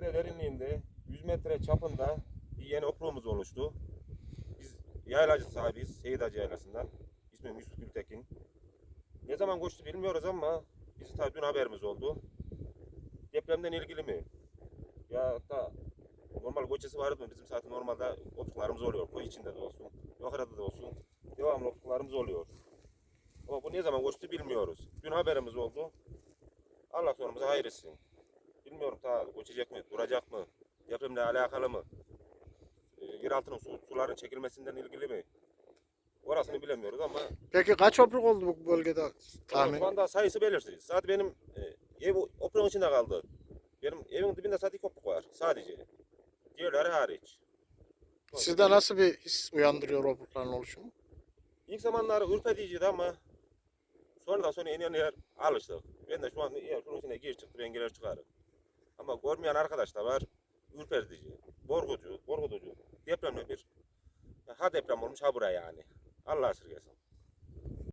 metre derinliğinde 100 metre çapında bir yeni okruğumuz oluştu. Biz yaylacı sahibiyiz. Seyit Hacı Yaylası'ndan. İsmim Yusuf Gültekin. Ne zaman koştu bilmiyoruz ama biz tabii dün haberimiz oldu. Depremden ilgili mi? Ya da normal koçesi vardı mı? Bizim zaten normalde otluklarımız oluyor. Koy içinde de olsun, yukarıda da olsun. Devamlı otluklarımız oluyor. Ama bu ne zaman koştu bilmiyoruz. Dün haberimiz oldu. Allah sonumuza hayır etsin. Bilmiyorum ta uçacak mı, duracak mı, depremle alakalı mı, e, yeraltının su, suların çekilmesinden ilgili mi? Orasını bilemiyoruz ama Peki kaç obruk oldu bu bölgede tahmin? şu anda sayısı belirsiz. Sadece benim e, ev oprağın içinde kaldı. Benim evimin dibinde sadece iki opruk var sadece. Diğerleri hariç. Sizde nasıl bir his uyandırıyor obrukların oluşumu? İlk zamanları ürpediciydi ama sonradan sonra inen yer alıştık. Ben de şu an ya şunun içine gir çık rengeler çıkarım. Ama görmeyen arkadaş da var. Ürpertici, korkutucu, korkutucu. Depremle bir. Ha deprem olmuş ha buraya yani. Allah esirgesin.